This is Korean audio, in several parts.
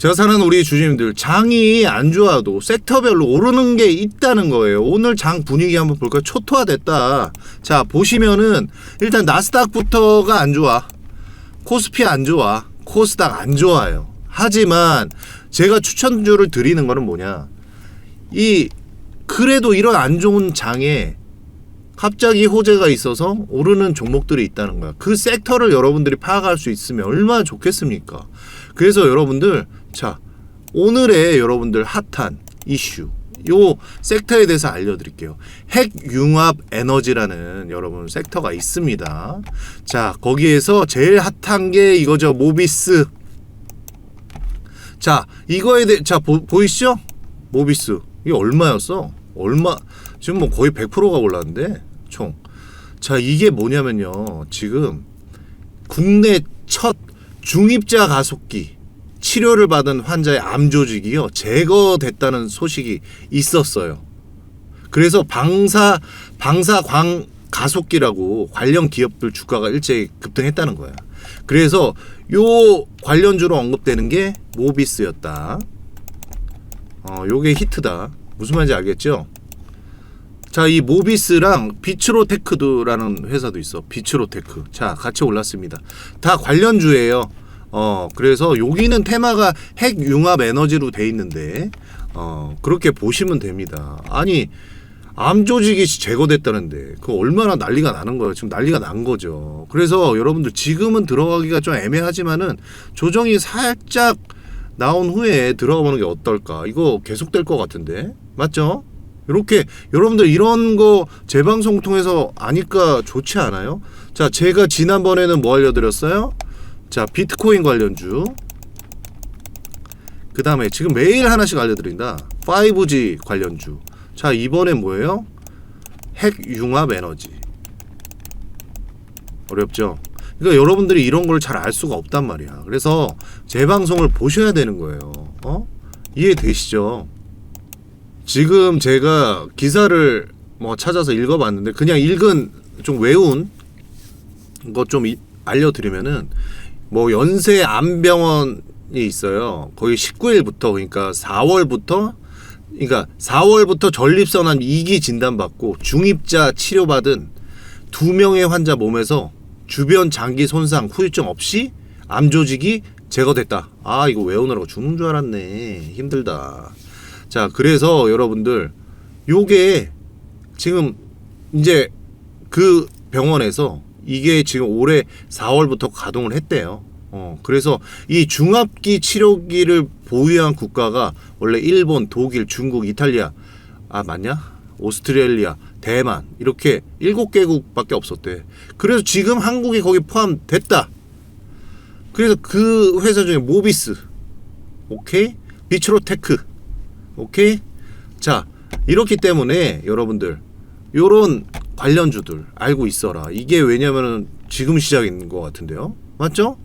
제가 사는 우리 주주님들 장이 안 좋아도 섹터별로 오르는 게 있다는 거예요. 오늘 장 분위기 한번 볼까요? 초토화됐다. 자 보시면은 일단 나스닥부터가 안 좋아. 코스피 안 좋아. 코스닥 안 좋아요. 하지만 제가 추천주를 드리는 거는 뭐냐? 이 그래도 이런 안 좋은 장에 갑자기 호재가 있어서 오르는 종목들이 있다는 거야. 그 섹터를 여러분들이 파악할 수 있으면 얼마나 좋겠습니까? 그래서 여러분들 자 오늘의 여러분들 핫한 이슈 요 섹터에 대해서 알려드릴게요. 핵융합 에너지라는 여러분 섹터가 있습니다. 자 거기에서 제일 핫한 게 이거죠 모비스. 자 이거에 대해 자 보, 보이시죠? 모비스 이게 얼마였어? 얼마 지금 뭐 거의 100%가 올랐는데 총. 자 이게 뭐냐면요 지금 국내 첫 중입자 가속기 치료를 받은 환자의 암 조직이요 제거됐다는 소식이 있었어요. 그래서 방사 방사광 가속기라고 관련 기업들 주가가 일제히 급등했다는 거야. 그래서 요 관련주로 언급되는 게 모비스였다. 어, 요게 히트다. 무슨 말인지 알겠죠? 자, 이 모비스랑 비츠로테크도라는 회사도 있어. 비츠로테크. 자, 같이 올랐습니다. 다 관련주예요. 어, 그래서 여기는 테마가 핵융합 에너지로 돼 있는데 어, 그렇게 보시면 됩니다. 아니, 암 조직이 제거됐다는데 그 얼마나 난리가 나는 거예요. 지금 난리가 난 거죠. 그래서 여러분들 지금은 들어가기가 좀 애매하지만은 조정이 살짝 나온 후에 들어가 보는 게 어떨까? 이거 계속될 것 같은데 맞죠? 이렇게 여러분들 이런 거 재방송 통해서 아니까 좋지 않아요? 자, 제가 지난번에는 뭐 알려드렸어요? 자, 비트코인 관련주. 그 다음에 지금 매일 하나씩 알려드린다. 5G 관련주. 자, 이번엔 뭐예요? 핵융합 에너지. 어렵죠? 그러니까 여러분들이 이런 걸 잘 알 수가 없단 말이야. 그래서 제 방송을 보셔야 되는 거예요. 어? 이해되시죠? 지금 제가 기사를 뭐 찾아서 읽어봤는데 그냥 읽은 좀 외운 것 좀 알려드리면은 뭐 연세 암병원이 있어요. 거의 19일부터 그러니까 4월부터 그러니까 4월부터 전립선암 2기 진단받고 중입자 치료받은 두 명의 환자 몸에서 주변 장기 손상 후유증 없이 암 조직이 제거됐다. 아 이거 외우느라고 죽는 줄 알았네. 힘들다. 자 그래서 여러분들 요게 지금 이제 그 병원에서 이게 지금 올해 4월부터 가동을 했대요. 어, 그래서 이 중압기 치료기를 보유한 국가가 원래 일본, 독일, 중국, 이탈리아, 아 맞냐? 오스트레일리아, 대만 이렇게 일곱 개국밖에 없었대. 그래서 지금 한국이 거기 포함됐다. 그래서 그 회사 중에 모비스, 오케이, 비츠로테크, 오케이. 자 이렇기 때문에 여러분들 요런 관련주들 알고 있어라. 이게 왜냐면은 지금 시작인 것 같은데요. 맞죠?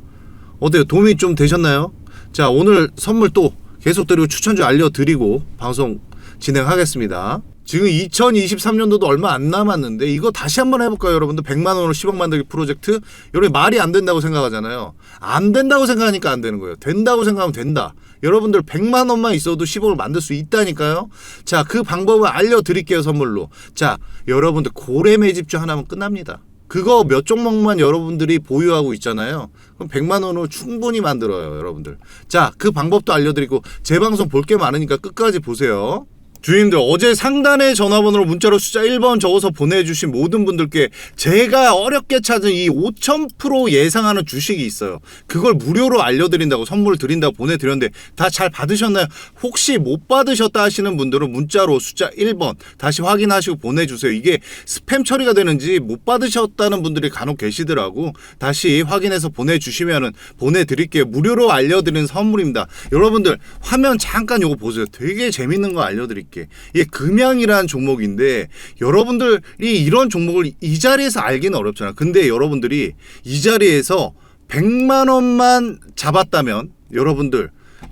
어때요? 도움이 좀 되셨나요? 자, 오늘 선물 또 계속 드리고 추천주 알려드리고 방송 진행하겠습니다. 지금 2023년도도 얼마 안 남았는데 이거 다시 한번 해볼까요, 여러분들? 100만 원으로 10억 만들기 프로젝트 여러분 말이 안 된다고 생각하잖아요. 안 된다고 생각하니까 안 되는 거예요. 된다고 생각하면 된다. 여러분들 100만 원만 있어도 10억을 만들 수 있다니까요. 자, 그 방법을 알려드릴게요, 선물로. 자, 여러분들 고래 매집주 하나면 끝납니다. 그거 몇 종목만 여러분들이 보유하고 있잖아요. 그럼 100만 원으로 충분히 만들어요, 여러분들. 자, 그 방법도 알려드리고 제 방송 볼 게 많으니까 끝까지 보세요. 주인들 어제 상단의 전화번호로 문자로 숫자 1번 적어서 보내주신 모든 분들께 제가 어렵게 찾은 이 5000% 예상하는 주식이 있어요. 그걸 무료로 알려드린다고 선물 드린다고 보내드렸는데 다 잘 받으셨나요? 혹시 못 받으셨다 하시는 분들은 문자로 숫자 1번 다시 확인하시고 보내주세요. 이게 스팸 처리가 되는지 못 받으셨다는 분들이 간혹 계시더라고. 다시 확인해서 보내주시면은 보내드릴게요. 무료로 알려드리는 선물입니다. 여러분들 화면 잠깐 요거 보세요. 되게 재밌는 거 알려드릴게요. 이게 금양이라는 종목인데 여러분들이 이런 종목을 이 자리에서 알기는 어렵잖아. 근데 여러분들이 이 자리에서 100만 원만 잡았다면 여러분들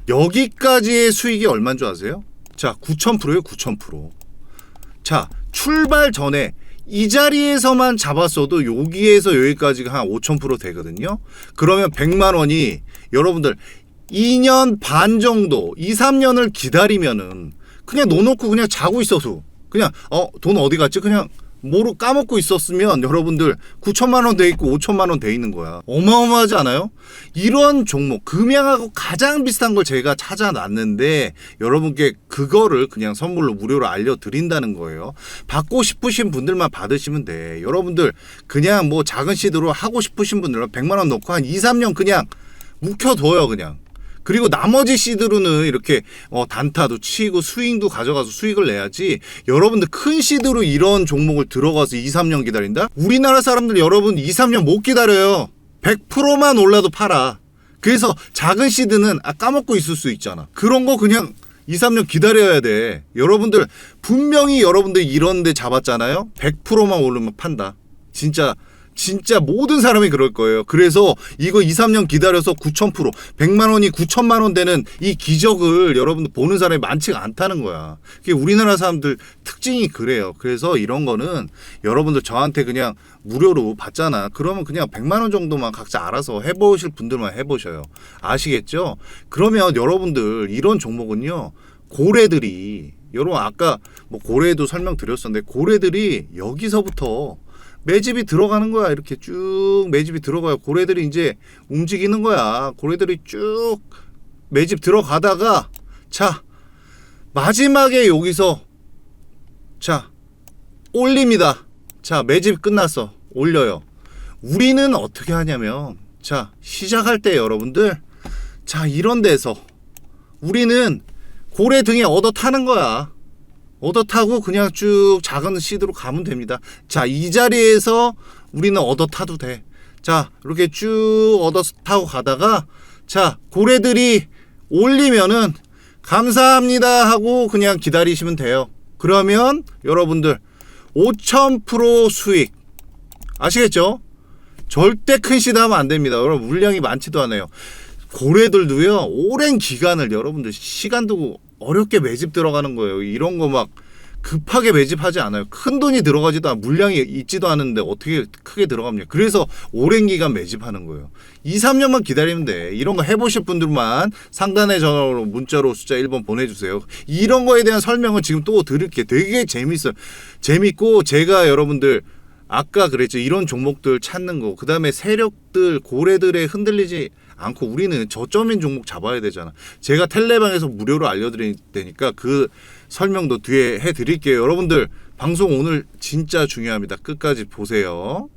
여기까지의 수익이 얼마인 줄 아세요? 자, 9,000%예요, 9,000%. 자, 출발 전에 이 자리에서만 잡았어도 여기에서 여기까지가 한 5,000% 되거든요. 그러면 100만 원이 여러분들 2년 반 정도, 2, 3년을 기다리면은 그냥 놓놓고 그냥 자고 있어도 그냥 어 돈 어디 갔지? 그냥 모르 까먹고 있었으면 여러분들 9천만 원 돼 있고 5천만 원 돼 있는 거야. 어마어마하지 않아요? 이런 종목 금양하고 가장 비슷한 걸 제가 찾아놨는데 여러분께 그거를 그냥 선물로 무료로 알려드린다는 거예요. 받고 싶으신 분들만 받으시면 돼. 여러분들 그냥 뭐 작은 시드로 하고 싶으신 분들은 100만 원 넣고 한 2, 3년 그냥 묵혀둬요 그냥. 그리고 나머지 시드로는 이렇게 어, 단타도 치고 스윙도 가져가서 수익을 내야지 여러분들 큰 시드로 이런 종목을 들어가서 2, 3년 기다린다? 우리나라 사람들 여러분 2, 3년 못 기다려요. 100%만 올라도 팔아. 그래서 작은 시드는 아, 까먹고 있을 수 있잖아. 그런 거 그냥 2, 3년 기다려야 돼. 여러분들 분명히 여러분들 이런 데 잡았잖아요? 100%만 오르면 판다. 진짜 진짜 모든 사람이 그럴 거예요. 그래서 이거 2, 3년 기다려서 9,000%, 100만 원이 9천만 원 되는 이 기적을 여러분들 보는 사람이 많지가 않다는 거야. 그게 우리나라 사람들 특징이 그래요. 그래서 이런 거는 여러분들 저한테 그냥 무료로 받잖아. 그러면 그냥 100만 원 정도만 각자 알아서 해 보실 분들만 해 보셔요. 아시겠죠? 그러면 여러분들 이런 종목은요. 고래들이 여러분 아까 뭐 고래도 설명드렸었는데 고래들이 여기서부터 매집이 들어가는 거야. 이렇게 쭉 매집이 들어가요. 고래들이 이제 움직이는 거야. 고래들이 쭉 매집 들어가다가 자 마지막에 여기서 자 올립니다. 자 매집 끝났어. 올려요. 우리는 어떻게 하냐면 자 시작할 때 여러분들 자 이런 데서 우리는 고래 등에 얻어 타는 거야. 얻어 타고 그냥 쭉 작은 시드로 가면 됩니다. 자, 이 자리에서 우리는 얻어 타도 돼. 자, 이렇게 쭉 얻어 타고 가다가 자, 고래들이 올리면은 감사합니다 하고 그냥 기다리시면 돼요. 그러면 여러분들 5000% 수익 아시겠죠? 절대 큰 시드 하면 안 됩니다. 여러분 물량이 많지도 않아요. 고래들도요 오랜 기간을 여러분들 시간 두고 어렵게 매집 들어가는 거예요. 이런 거 막 급하게 매집하지 않아요. 큰 돈이 들어가지도 않, 물량이 있지도 않은데 어떻게 크게 들어갑니까? 그래서 오랜 기간 매집하는 거예요. 2, 3년만 기다리면 돼. 이런 거 해보실 분들만 상단에 전화로 문자로 숫자 1번 보내주세요. 이런 거에 대한 설명은 지금 또 드릴게. 되게 재밌어요. 재밌고 제가 여러분들 아까 그랬죠. 이런 종목들 찾는 거. 그 다음에 세력들, 고래들에 흔들리지 않고 우리는 저점인 종목 잡아야 되잖아. 제가 텔레방에서 무료로 알려드릴 테니까 그 설명도 뒤에 해드릴게요. 여러분들 방송 오늘 진짜 중요합니다. 끝까지 보세요.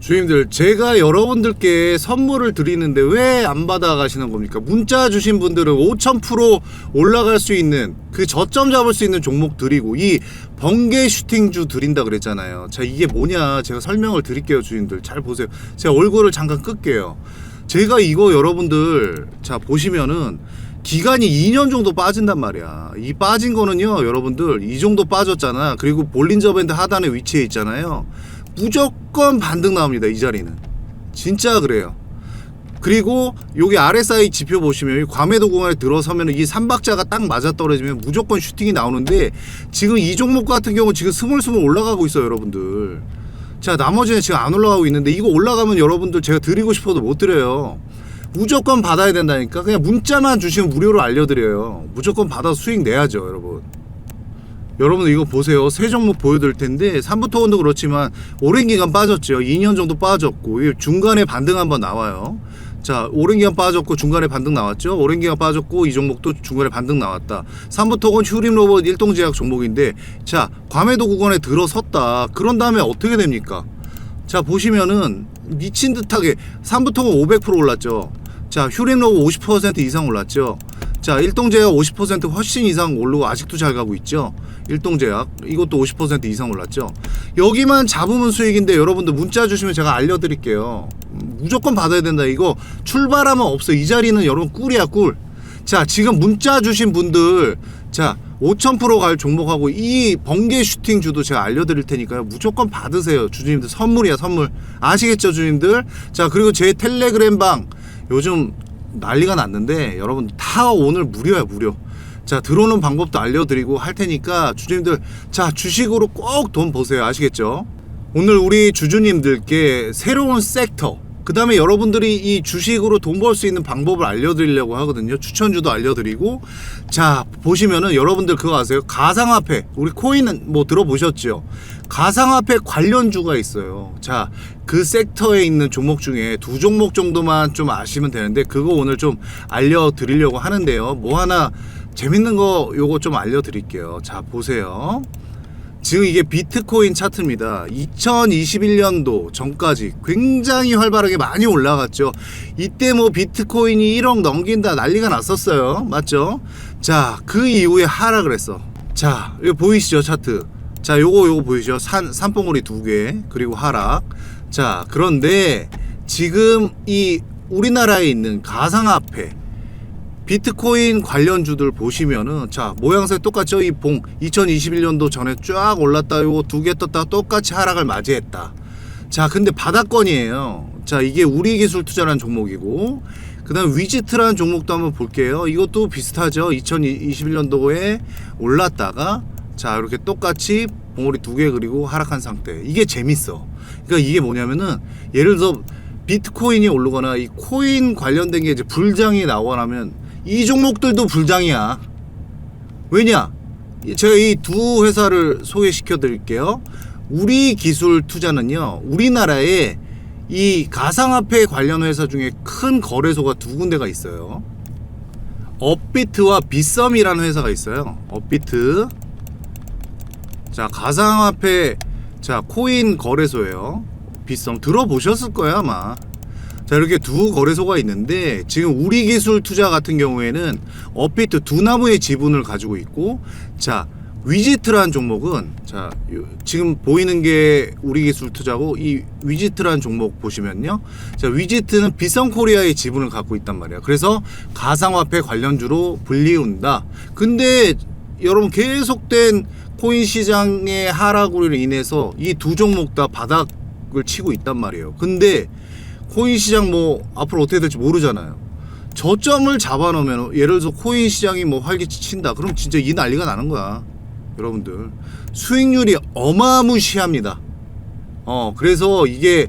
주임들 제가 여러분들께 선물을 드리는데 왜 안 받아가시는 겁니까? 문자 주신 분들은 5000% 올라갈 수 있는 그 저점 잡을 수 있는 종목 드리고 이 번개 슈팅주 드린다 그랬잖아요. 자 이게 뭐냐 제가 설명을 드릴게요 주임들 잘 보세요. 제가 얼굴을 잠깐 끌게요. 제가 이거 여러분들 자 보시면은 기간이 2년 정도 빠진단 말이야. 이 빠진 거는요, 여러분들 이 정도 빠졌잖아. 그리고 볼린저 밴드 하단에 위치해 있잖아요. 무조건 반등 나옵니다. 이 자리는 진짜 그래요. 그리고 여기 RSI 지표 보시면 이 과매도 구간에 들어서면 이 삼박자가 딱 맞아 떨어지면 무조건 슈팅이 나오는데 지금 이 종목 같은 경우 지금 스물스물 올라가고 있어요, 여러분들. 자, 나머지는 지금 안 올라가고 있는데 이거 올라가면 여러분들 제가 드리고 싶어도 못 드려요. 무조건 받아야 된다니까. 그냥 문자만 주시면 무료로 알려드려요. 무조건 받아서 수익 내야죠, 여러분. 여러분 이거 보세요. 새 종목 보여드릴 텐데 삼부토건도 그렇지만 오랜 기간 빠졌죠. 2년 정도 빠졌고 이 중간에 반등 한번 나와요. 자, 오랜 기간 빠졌고 중간에 반등 나왔죠. 오랜 기간 빠졌고 이 종목도 중간에 반등 나왔다. 삼부토건 휴림 로봇 일동 제약 종목인데 자, 과매도 구간에 들어섰다. 그런 다음에 어떻게 됩니까? 자, 보시면은 미친 듯하게 삼부토건 500% 올랐죠. 자, 휴림 로봇 50% 이상 올랐죠. 자, 일동제약 50% 훨씬 이상 오르고 아직도 잘 가고 있죠. 일동제약 이것도 50% 이상 올랐죠. 여기만 잡으면 수익인데 여러분들 문자 주시면 제가 알려드릴게요. 무조건 받아야 된다. 이거 출발하면 없어. 이 자리는 여러분 꿀이야 꿀. 자, 지금 문자 주신 분들 자 5,000%갈 종목하고 이 번개 슈팅 주도 제가 알려드릴 테니까요. 무조건 받으세요. 주주님들 선물이야 선물. 아시겠죠 주주님들? 자 그리고 제 텔레그램 방 요즘 난리가 났는데 여러분 다 오늘 무료야 무료. 자 들어오는 방법도 알려드리고 할 테니까 주주님들 자 주식으로 꼭 돈 보세요 아시겠죠? 오늘 우리 주주님들께 새로운 섹터 그 다음에 여러분들이 이 주식으로 돈 벌 수 있는 방법을 알려드리려고 하거든요. 추천주도 알려드리고. 자, 보시면은 여러분들 그거 아세요? 가상화폐. 우리 코인은 뭐 들어보셨죠? 가상화폐 관련주가 있어요. 자, 그 섹터에 있는 종목 중에 두 종목 정도만 좀 아시면 되는데 그거 오늘 좀 알려드리려고 하는데요. 뭐 하나 재밌는 거 요거 좀 알려드릴게요. 자, 보세요. 지금 이게 비트코인 차트입니다. 2021년도 전까지 굉장히 활발하게 많이 올라갔죠. 이때 뭐 비트코인이 1억 넘긴다 난리가 났었어요. 맞죠? 자, 그 이후에 하락을 했어. 자, 이거 보이시죠, 차트? 자, 요거 요거 보이시죠? 산 산봉우리 두 개, 그리고 하락. 자, 그런데 지금 이 우리나라에 있는 가상화폐 비트코인 관련주들 보시면은 자 모양새 똑같죠? 이 봉 2021년도 전에 쫙 올랐다 요거 두 개 떴다. 똑같이 하락을 맞이했다. 자 근데 바닥권이에요. 자 이게 우리 기술 투자라는 종목이고 그 다음 위지트라는 종목도 한번 볼게요. 이것도 비슷하죠? 2021년도에 올랐다가 자 이렇게 똑같이 봉우리 두 개 그리고 하락한 상태. 이게 재밌어. 그러니까 이게 뭐냐면은 예를 들어 비트코인이 오르거나 이 코인 관련된 게 이제 불장이 나오거나 하면 이 종목들도 불장이야. 왜냐? 제가 이 두 회사를 소개시켜 드릴게요. 우리 기술 투자는요, 우리나라에 이 가상화폐 관련 회사 중에 큰 거래소가 두 군데가 있어요. 업비트와 비썸이라는 회사가 있어요. 업비트. 자, 가상화폐, 자, 코인 거래소예요. 비썸 들어보셨을 거예요, 아마. 자 이렇게 두 거래소가 있는데 지금 우리 기술 투자 같은 경우에는 업비트 두 나무의 지분을 가지고 있고 자 위지트라는 종목은 자 요- 지금 보이는 게 우리 기술 투자고 이 위지트라는 종목 보시면요. 자 위지트는 비썸코리아의 지분을 갖고 있단 말이야 그래서 가상화폐 관련주로 불리운다. 근데 여러분 계속된 코인 시장의 하락으로 인해서 이 두 종목 다 바닥을 치고 있단 말이에요. 근데 코인 시장 뭐 앞으로 어떻게 될지 모르잖아요. 저점을 잡아놓으면 예를 들어서 코인 시장이 뭐 활기치 친다. 그럼 진짜 이 난리가 나는 거야. 여러분들 수익률이 어마무시합니다. 어 그래서 이게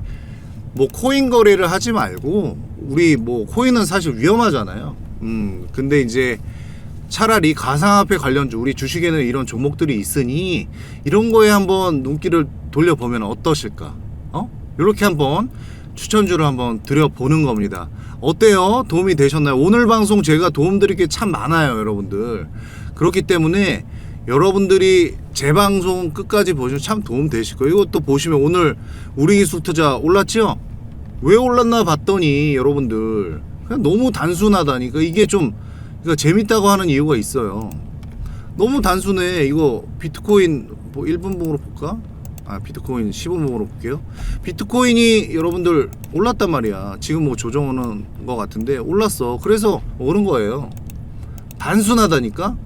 뭐 코인 거래를 하지 말고 우리 뭐 코인은 사실 위험하잖아요. 음 근데 이제 차라리 가상화폐 관련주 우리 주식에는 이런 종목들이 있으니 이런 거에 한번 눈길을 돌려보면 어떠실까? 어? 이렇게 한번 추천주를 한번 드려보는 겁니다. 어때요? 도움이 되셨나요? 오늘 방송 제가 도움드릴 게 참 많아요, 여러분들. 그렇기 때문에 여러분들이 제 방송 끝까지 보시면 참 도움 되실 거예요. 이것도 보시면 오늘 우리 기술 투자 올랐죠? 왜 올랐나 봤더니 여러분들 그냥 너무 단순하다니까 이게 좀 그러니까 재밌다고 하는 이유가 있어요. 너무 단순해. 이거 비트코인 뭐 1분봉으로 볼까? 아 비트코인 15분봉으로 볼게요. 비트코인이 여러분들 올랐단 말이야. 지금 뭐 조정하는 것 같은데 올랐어. 그래서 오른 거예요. 단순하다니까.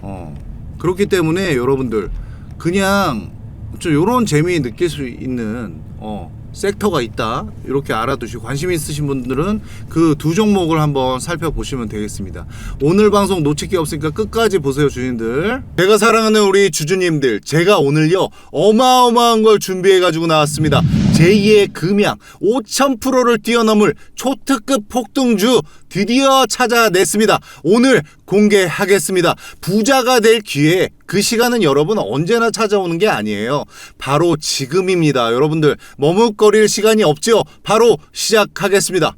어 그렇기 때문에 여러분들 그냥 좀 요런 재미 느낄 수 있는 어 섹터가 있다. 이렇게 알아두시고 관심 있으신 분들은 그 두 종목을 한번 살펴보시면 되겠습니다. 오늘 방송 놓칠 게 없으니까 끝까지 보세요 주님들. 제가 사랑하는 우리 주주님들 제가 오늘요 어마어마한 걸 준비해 가지고 나왔습니다 제2의 금양 5000%를 뛰어넘을 초특급 폭등주 드디어 찾아냈습니다. 오늘 공개하겠습니다. 부자가 될 기회 그 시간은 여러분 언제나 찾아오는 게 아니에요. 바로 지금입니다. 여러분들 머뭇거릴 시간이 없죠. 바로 시작하겠습니다.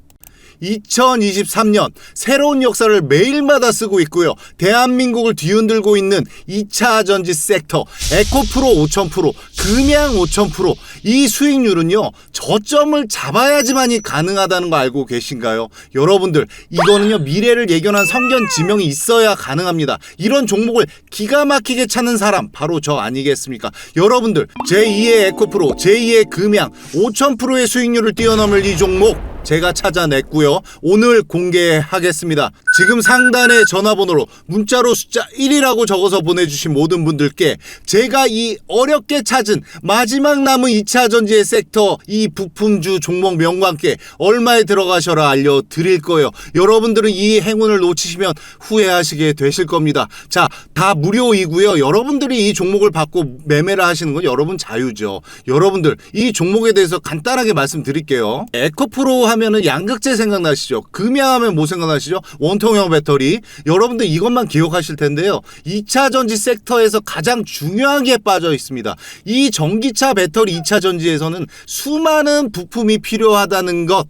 2023년 새로운 역사를 매일마다 쓰고 있고요. 대한민국을 뒤흔들고 있는 2차 전지 섹터 에코프로 5000%, 금양 5000%. 이 수익률은요. 저점을 잡아야지만이 가능하다는 거 알고 계신가요? 여러분들 이거는요. 미래를 예견한 성견 지명이 있어야 가능합니다. 이런 종목을 기가 막히게 찾는 사람 바로 저 아니겠습니까? 여러분들 제2의 에코프로, 제2의 금양 5000%의 수익률을 뛰어넘을 이 종목 제가 찾아냈고요. 오늘 공개하겠습니다. 지금 상단의 전화번호로 문자로 숫자 1이라고 적어서 보내주신 모든 분들께 제가 이 어렵게 찾은 마지막 남은 2차 전지의 섹터 이 부품주 종목 명관께 얼마에 들어가셔라 알려드릴 거예요. 여러분들은 이 행운을 놓치시면 후회하시게 되실 겁니다. 자, 다 무료이고요. 여러분들이 이 종목을 받고 매매를 하시는 건 여러분 자유죠. 여러분들 이 종목에 대해서 간단하게 말씀드릴게요. 에코프로 하면은 양극재 생각나시죠? 금양하면 뭐 생각나시죠? 원통형 배터리. 여러분들 이것만 기억하실 텐데요. 2차 전지 섹터에서 가장 중요하게 빠져 있습니다. 이 전기차 배터리 2차 전지에서는 수많은 부품이 필요하다는 것.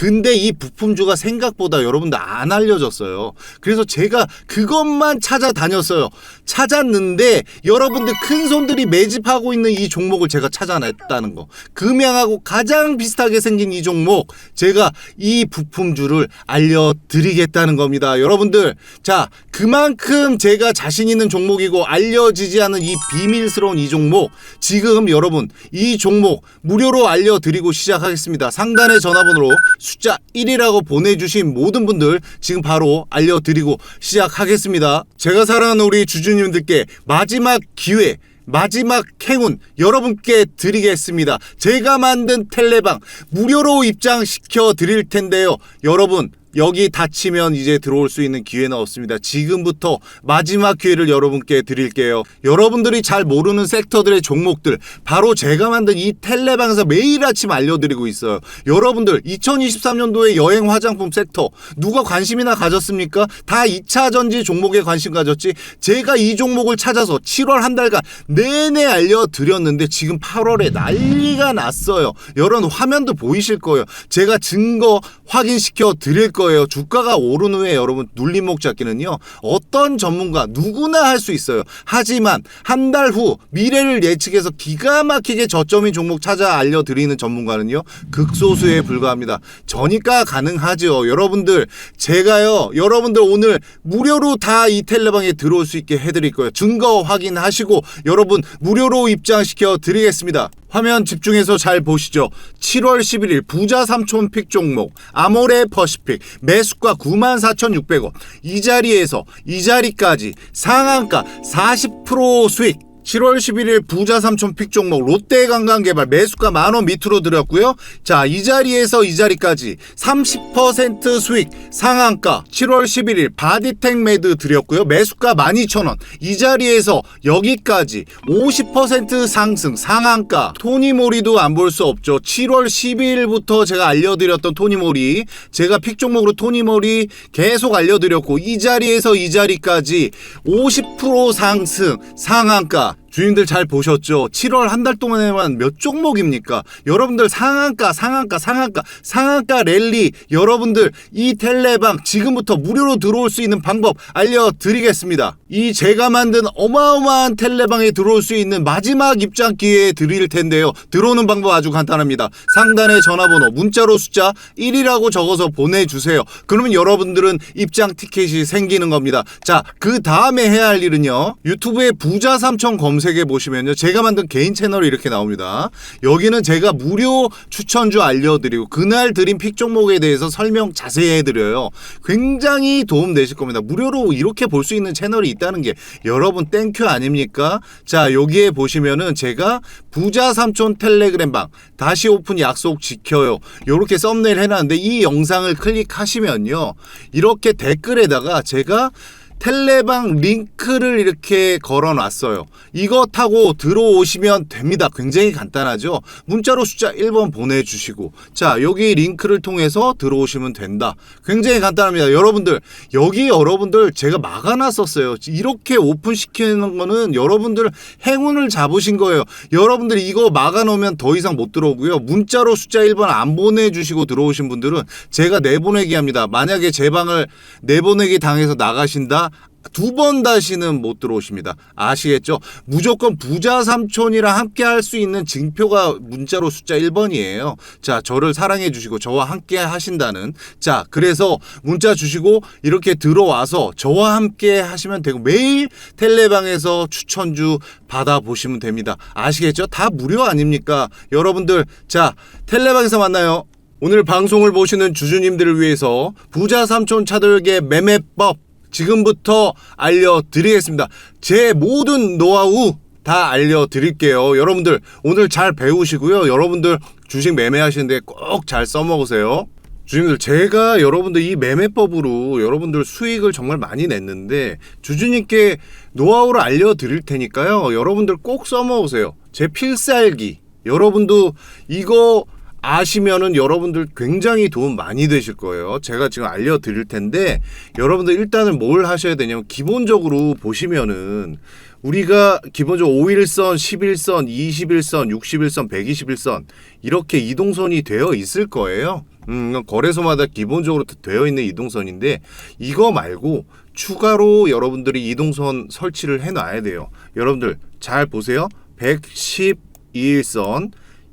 근데 이 부품주가 생각보다 여러분들 안 알려졌어요. 그래서 제가 그것만 찾아다녔어요. 찾았는데 여러분들 큰 손들이 매집하고 있는 이 종목을 제가 찾아냈다는 거. 금양하고 가장 비슷하게 생긴 이 종목 제가 이 부품주를 알려드리겠다는 겁니다. 여러분들 자 그만큼 제가 자신 있는 종목이고 알려지지 않은 이 비밀스러운 이 종목 지금 여러분 이 종목 무료로 알려드리고 시작하겠습니다. 상단의 전화번호로 숫자 1이라고 보내주신 모든 분들 지금 바로 알려드리고 시작하겠습니다. 제가 사랑하는 우리 주주님들께 마지막 기회 마지막 행운 여러분께 드리겠습니다. 제가 만든 텔레방 무료로 입장시켜 드릴 텐데요. 여러분 여기 닫히면 이제 들어올 수 있는 기회는 없습니다. 지금부터 마지막 기회를 여러분께 드릴게요. 여러분들이 잘 모르는 섹터들의 종목들 바로 제가 만든 이 텔레방에서 매일 아침 알려드리고 있어요. 여러분들 2023년도에 여행 화장품 섹터 누가 관심이나 가졌습니까? 다 2차 전지 종목에 관심 가졌지. 제가 이 종목을 찾아서 7월 한 달간 내내 알려드렸는데 지금 8월에 난리가 났어요. 여러분 화면도 보이실 거예요. 제가 증거 확인시켜 드릴 거예요. 주가가 오른 후에 여러분 눌림목 잡기는요. 어떤 전문가 누구나 할 수 있어요. 하지만 한 달 후 미래를 예측해서 기가 막히게 저점인 종목 찾아 알려드리는 전문가는요. 극소수에 불과합니다. 저니까 가능하죠. 여러분들 제가요. 여러분들 오늘 무료로 다 이 텔레방에 들어올 수 있게 해드릴 거예요. 증거 확인하시고 여러분 무료로 입장시켜 드리겠습니다. 화면 집중해서 잘 보시죠. 7월 11일 부자 삼촌 픽 종목 아모레 퍼시픽 매수가 94,600원 이 자리에서 이 자리까지 상한가 40% 수익 7월 11일 부자 삼촌 픽 종목 롯데관광개발 매수가 만원 밑으로 들였고요. 자, 이 자리에서 이 자리까지 30% 수익 상한가 7월 11일 바디텍 매드 드렸고요. 매수가 12,000원. 이 자리에서 여기까지 50% 상승 상한가 토니모리도 안 볼 수 없죠. 7월 12일부터 제가 알려드렸던 토니모리 제가 픽 종목으로 토니모리 계속 알려드렸고 이 자리에서 이 자리까지 50% 상승 상한가 주인들 잘 보셨죠? 7월 한 달 동안에만 몇 종목입니까? 여러분들 상한가, 상한가, 상한가, 상한가 랠리 여러분들 이 텔레방 지금부터 무료로 들어올 수 있는 방법 알려드리겠습니다. 이 제가 만든 어마어마한 텔레방에 들어올 수 있는 마지막 입장 기회 드릴 텐데요. 들어오는 방법 아주 간단합니다. 상단의 전화번호 문자로 숫자 1이라고 적어서 보내주세요. 그러면 여러분들은 입장 티켓이 생기는 겁니다. 자, 그 다음에 해야 할 일은요. 유튜브에 부자 삼천 검색 해 보시면요. 제가 만든 개인 채널이 이렇게 나옵니다. 여기는 제가 무료 추천주 알려드리고 그날 드린 픽 종목에 대해서 설명 자세히 해드려요. 굉장히 도움 되실 겁니다. 무료로 이렇게 볼 수 있는 채널이 있다는 게 여러분 땡큐 아닙니까? 자 여기에 보시면은 제가 부자 삼촌 텔레그램방 다시 오픈 약속 지켜요. 요렇게 썸네일 해놨는데 이 영상을 클릭하시면요. 이렇게 댓글에다가 제가 텔레방 링크를 이렇게 걸어 놨어요. 이거 타고 들어오시면 됩니다. 굉장히 간단하죠. 문자로 숫자 1번 보내주시고, 자, 여기 링크를 통해서 들어오시면 된다. 굉장히 간단합니다. 여러분들, 여기 여러분들 제가 막아놨었어요. 이렇게 오픈시키는 거는 여러분들 행운을 잡으신 거예요. 여러분들 이거 막아놓으면 더 이상 못 들어오고요. 문자로 숫자 1번 안 보내주시고 들어오신 분들은 제가 내보내기 합니다. 만약에 제 방을 내보내기 당해서 나가신다? 두 번 다시는 못 들어오십니다. 아시겠죠? 무조건 부자 삼촌이랑 함께 할 수 있는 증표가 문자로 숫자 1번이에요. 자, 저를 사랑해 주시고 저와 함께 하신다는. 자, 그래서 문자 주시고 이렇게 들어와서 저와 함께 하시면 되고 매일 텔레방에서 추천주 받아보시면 됩니다. 아시겠죠? 다 무료 아닙니까? 여러분들, 자, 텔레방에서 만나요. 오늘 방송을 보시는 주주님들을 위해서 부자 삼촌 차돌계 매매법 지금부터 알려드리겠습니다. 제 모든 노하우 다 알려드릴게요. 여러분들 오늘 잘 배우시고요. 여러분들 주식 매매하시는데 꼭 잘 써먹으세요. 주주님들 제가 여러분들 이 매매법으로 여러분들 수익을 정말 많이 냈는데 주주님께 노하우를 알려드릴 테니까요. 여러분들 꼭 써먹으세요. 제 필살기 여러분도 이거 아시면은 여러분들 굉장히 도움 많이 되실 거예요. 제가 지금 알려드릴 텐데 여러분들 일단은 뭘 하셔야 되냐면 기본적으로 보시면은 우리가 기본적으로 5일선, 11선, 21선, 61선, 121선 이렇게 이동선이 되어 있을 거예요. 음, 거래소마다 기본적으로 되어 있는 이동선인데 이거 말고 추가로 여러분들이 이동선 설치를 해 놔야 돼요. 여러분들 잘 보세요. 112일선,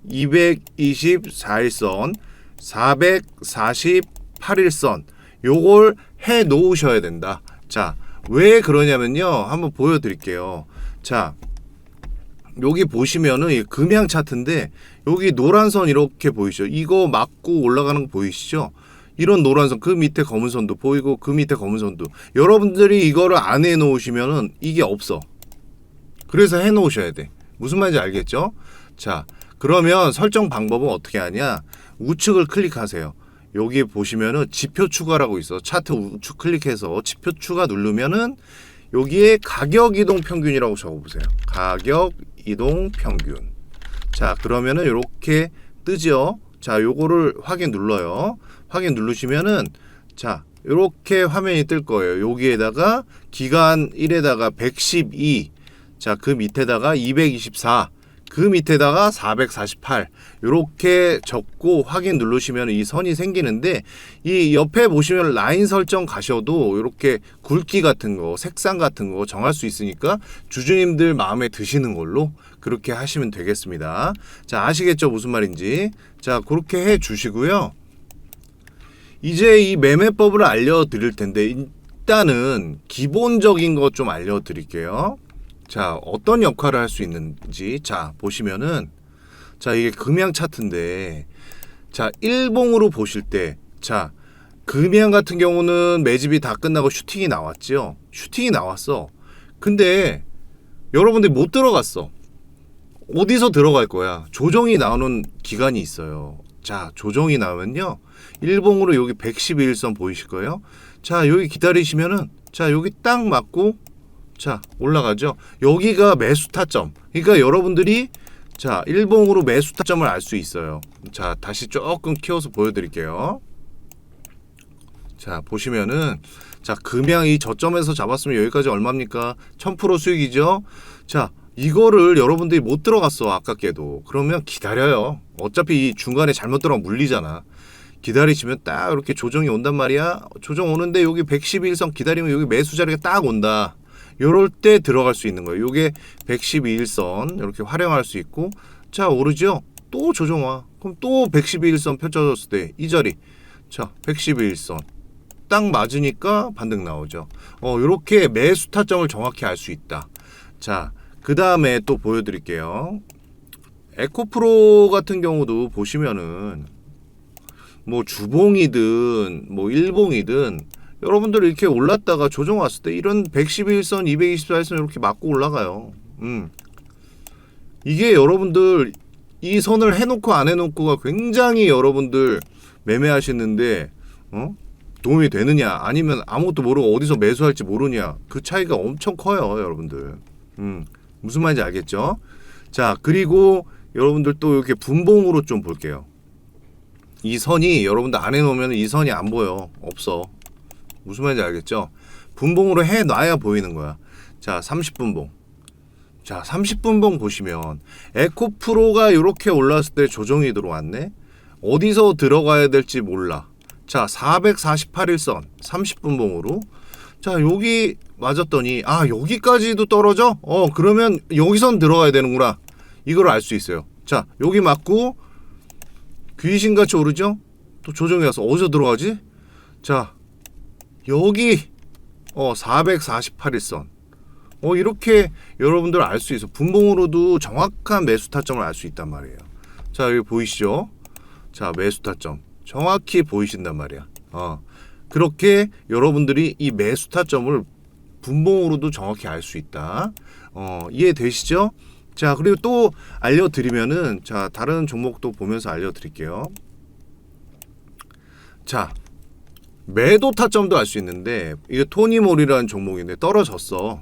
224일선, 448일선 요걸 해 놓으셔야 된다. 자, 왜 그러냐면요. 한번 보여 드릴게요. 자, 여기 보시면은 이 금양 차트인데 여기 노란 선 이렇게 보이시죠? 이거 맞고 올라가는 거 보이시죠? 이런 노란 선, 그 밑에 검은 선도 보이고 그 밑에 검은 선도. 여러분들이 이거를 안 해 놓으시면은 이게 없어. 그래서 해 놓으셔야 돼. 무슨 말인지 알겠죠? 자, 그러면 설정 방법은 어떻게 하냐? 우측을 클릭하세요. 여기 보시면은 지표 추가라고 있어. 차트 우측 클릭해서 지표 추가 누르면은 여기에 가격 이동 평균이라고 적어 보세요. 가격 이동 평균. 자, 그러면은 이렇게 뜨죠. 자, 요거를 확인 눌러요. 확인 누르시면은 자, 이렇게 화면이 뜰 거예요. 여기에다가 기간 1에다가 112, 자, 그 밑에다가 224, 그 밑에다가 448 이렇게 적고 확인 누르시면 이 선이 생기는데 이 옆에 보시면 라인 설정 가셔도 이렇게 굵기 같은 거 색상 같은 거 정할 수 있으니까 주주님들 마음에 드시는 걸로 그렇게 하시면 되겠습니다. 자 아시겠죠? 무슨 말인지. 자 그렇게 해 주시고요. 이제 이 매매법을 알려드릴 텐데 일단은 기본적인 것 좀 알려드릴게요 자, 어떤 역할을 할 수 있는지 자, 보시면은 자, 이게 금양 차트인데 자, 일봉으로 보실 때 자, 금양 같은 경우는 매집이 다 끝나고 슈팅이 나왔죠. 슈팅이 나왔어. 근데 여러분들이 못 들어갔어. 어디서 들어갈 거야? 조정이 나오는 기간이 있어요. 자, 조정이 나오면요. 일봉으로 여기 112일선 보이실 거예요. 자, 여기 기다리시면은 자, 여기 딱 맞고 자 올라가죠. 여기가 매수 타점. 그러니까 여러분들이 자 일봉으로 매수 타점을 알 수 있어요. 자 다시 조금 키워서 보여드릴게요. 자 보시면은 자 금양이 저점에서 잡았으면 여기까지 얼마입니까? 1000% 수익이죠. 자 이거를 여러분들이 못 들어갔어 아깝게도 그러면 기다려요. 어차피 이 중간에 잘못 들어가면 물리잖아. 기다리시면 딱 이렇게 조정이 온단 말이야. 조정 오는데 여기 111선 기다리면 여기 매수 자리가 딱 온다. 요럴 때 들어갈 수 있는 거예요. 요게 112일선 이렇게 활용할 수 있고 자 오르죠? 또 조정 와. 그럼 또 112일선 펼쳐졌을 때 이 자리 자 112일선 딱 맞으니까 반등 나오죠. 어 요렇게 매수 타점을 정확히 알 수 있다. 자 그 다음에 또 보여드릴게요. 에코프로 같은 경우도 보시면은 뭐 주봉이든 뭐 일봉이든 여러분들 이렇게 올랐다가 조정 왔을 때 이런 111선, 224선 이렇게 맞고 올라가요. 음. 이게 여러분들 이 선을 해놓고 안 해놓고가 굉장히 여러분들 매매하시는데 어? 도움이 되느냐 아니면 아무것도 모르고 어디서 매수할지 모르냐 그 차이가 엄청 커요 여러분들 음, 무슨 말인지 알겠죠 자 그리고 여러분들 또 이렇게 분봉으로 좀 볼게요 이 선이 여러분들 안 해놓으면 이 선이 안 보여 없어 무슨 말인지 알겠죠? 분봉으로 해 놔야 보이는 거야. 자, 30분봉. 자, 30분봉 보시면 에코프로가 이렇게 올랐을 때 조정이 들어왔네. 어디서 들어가야 될지 몰라. 자, 448일선 30분봉으로. 자, 여기 맞았더니 아, 여기까지도 떨어져? 어, 그러면 여기선 들어가야 되는구나. 이걸 알 수 있어요. 자, 여기 맞고 귀신같이 오르죠? 또 조정이 와서 어디서 들어가지? 자, 여기 어 448일선 어 이렇게 여러분들 알 수 있어 분봉으로도 정확한 매수 타점을 알 수 있단 말이에요 자 여기 보이시죠 자 매수 타점 정확히 보이신단 말이야. 어. 그렇게 여러분들이 이 매수 타점을 분봉으로도 정확히 알 수 있다. 어, 이해되시죠? 자, 그리고 또 알려드리면은, 자, 다른 종목도 보면서 알려드릴게요. 자, 매도 타점도 알 수 있는데, 이게 토니몰이라는 종목인데, 떨어졌어.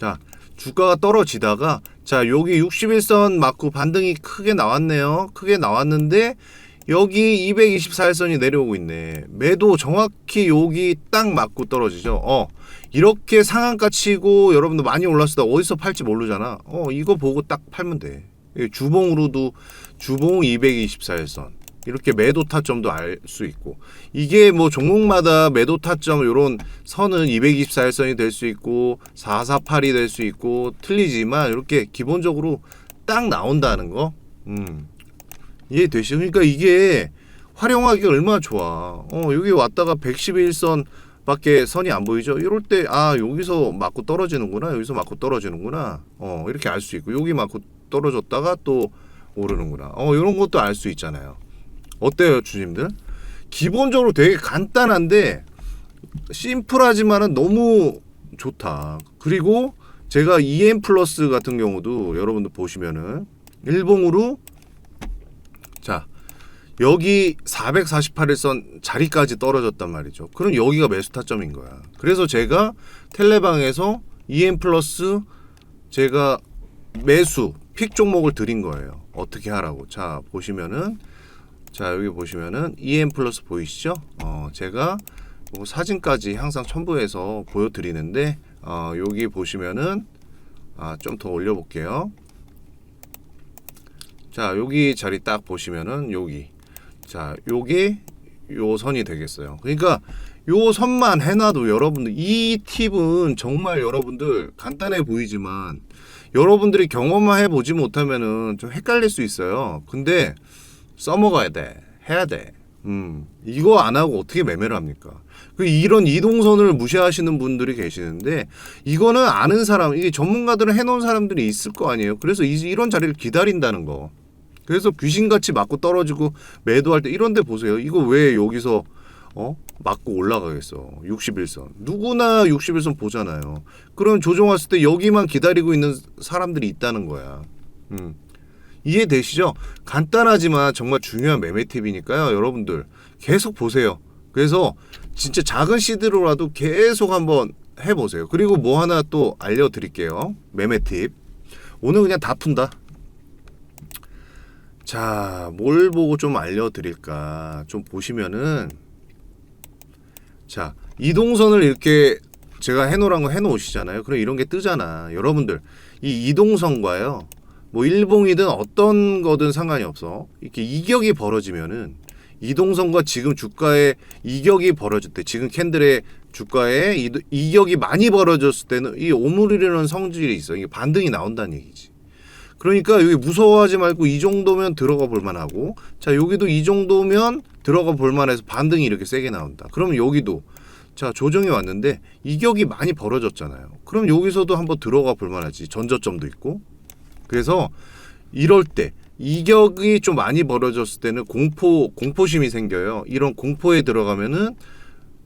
자, 주가가 떨어지다가, 자, 여기 61선 맞고 반등이 크게 나왔네요. 크게 나왔는데, 여기 224일선이 내려오고 있네. 매도 정확히 여기 딱 맞고 떨어지죠. 어, 이렇게 상한가 치고 여러분들 많이 올랐을 때 어디서 팔지 모르잖아. 어, 이거 보고 딱 팔면 돼. 이 주봉으로도 주봉 224일선. 이렇게 매도 타점도 알 수 있고 이게 뭐 종목마다 매도 타점 이런 선은 224일선이 될 수 있고 448이 될 수 있고 틀리지만 이렇게 기본적으로 딱 나온다는 거. 음. 이해되시죠? 그러니까 이게 활용하기가 얼마나 좋아. 어, 여기 왔다가 111선 밖에 선이 안 보이죠? 이럴 때, 아, 여기서 맞고 떨어지는구나, 여기서 맞고 떨어지는구나, 어, 이렇게 알 수 있고, 여기 맞고 떨어졌다가 또 오르는구나, 어, 이런 것도 알 수 있잖아요. 어때요, 주님들? 기본적으로 되게 간단한데, 심플하지만은 너무 좋다. 그리고 제가 EM 플러스 같은 경우도 여러분들 보시면은, 일봉으로 자, 여기 448일선 자리까지 떨어졌단 말이죠. 그럼 여기가 매수 타점인 거야. 그래서 제가 텔레방에서 EM 플러스 제가 매수 픽 종목을 드린 거예요. 어떻게 하라고. 자, 보시면은 자, 여기 보시면은 EM 플러스 보이시죠? 어, 제가 요 사진까지 항상 첨부해서 보여 드리는데 어, 여기 보시면은 아, 좀 더 올려 볼게요. 자 여기 자리 딱 보시면은 여기 자 요게 요 선이 되겠어요 그러니까 요 선만 해놔도 여러분들 이 팁은 정말 여러분들 간단해 보이지만 여러분들이 경험만 해보지 못하면은 좀 헷갈릴 수 있어요 근데 써먹어야 돼 해야 돼 음, 이거 안 하고 어떻게 매매를 합니까? 그 이런 이동선을 무시하시는 분들이 계시는데 이거는 아는 사람, 이게 전문가들은 해놓은 사람들이 있을 거 아니에요. 그래서 이, 이런 자리를 기다린다는 거. 그래서 귀신같이 맞고 떨어지고 매도할 때 이런 데 보세요. 이거 왜 여기서 어? 맞고 올라가겠어. 61선. 누구나 61선 보잖아요. 그럼 조정 왔을 때 여기만 기다리고 있는 사람들이 있다는 거야. 음. 이해되시죠? 간단하지만 정말 중요한 매매 팁이니까요. 여러분들 계속 보세요. 그래서 진짜 작은 시드로라도 계속 한번 해보세요. 그리고 뭐 하나 또 알려드릴게요. 매매 팁. 오늘 그냥 다 푼다. 자, 뭘 보고 좀 알려드릴까? 좀 보시면은, 자, 이동선을 이렇게 제가 해놓으란 거 해놓으시잖아요. 그럼 이런 게 뜨잖아. 여러분들, 이 이동선과요, 뭐 일봉이든 어떤 거든 상관이 없어. 이렇게 이격이 벌어지면은, 이동선과 지금 주가의 이격이 벌어질 때, 지금 캔들의 주가에 이- 이격이 많이 벌어졌을 때는 이 오므리려는 성질이 있어. 이게 반등이 나온다는 얘기지. 그러니까 여기 무서워하지 말고 이 정도면 들어가 볼 만하고 자 여기도 이 정도면 들어가 볼 만해서 반등이 이렇게 세게 나온다. 그러면 여기도 자 조정이 왔는데 이격이 많이 벌어졌잖아요. 그럼 여기서도 한번 들어가 볼 만하지. 전저점도 있고. 그래서 이럴 때 이격이 좀 많이 벌어졌을 때는 공포 공포심이 생겨요. 이런 공포에 들어가면은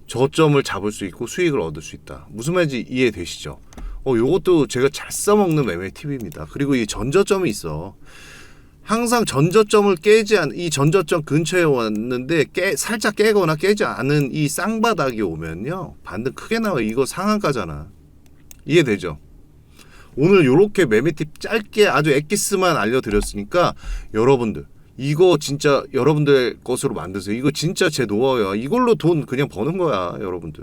저점을 잡을 수 있고 수익을 얻을 수 있다. 무슨 말인지 이해되시죠? 어, 요것도 제가 잘 써먹는 매매 팁입니다. 그리고 이 전저점이 있어. 항상 전저점을 깨지 않, 이 전저점 근처에 왔는데 깨, 살짝 깨거나 깨지 않은 이 쌍바닥이 오면요. 반등 크게 나와. 이거 상한가잖아. 이해되죠? 오늘 요렇게 매매 팁 짧게 아주 엑기스만 알려드렸으니까 여러분들 이거 진짜 여러분들 것으로 만드세요. 이거 진짜 제 노하우야. 이걸로 돈 그냥 버는 거야, 여러분들.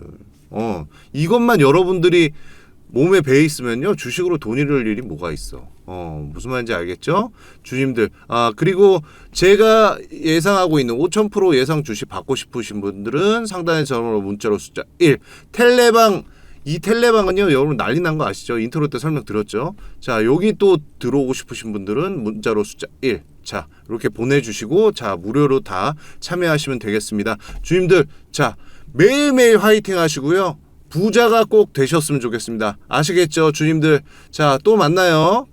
어, 이것만 여러분들이 몸에 배 있으면요 주식으로 돈 잃을 일이 뭐가 있어. 어 무슨 말인지 알겠죠? 주님들 아 그리고 제가 예상하고 있는 5,000% 예상 주식 받고 싶으신 분들은 상단의 전화로 문자로 숫자 1 텔레방 이 텔레방은요 여러분 난리 난 거 아시죠? 인트로 때 설명드렸죠. 자 여기 또 들어오고 싶으신 분들은 문자로 숫자 1 자, 이렇게 보내주시고, 자, 무료로 다 참여하시면 되겠습니다. 주님들, 자, 매일매일 화이팅 하시고요. 부자가 꼭 되셨으면 좋겠습니다. 아시겠죠, 주님들? 자, 또 만나요.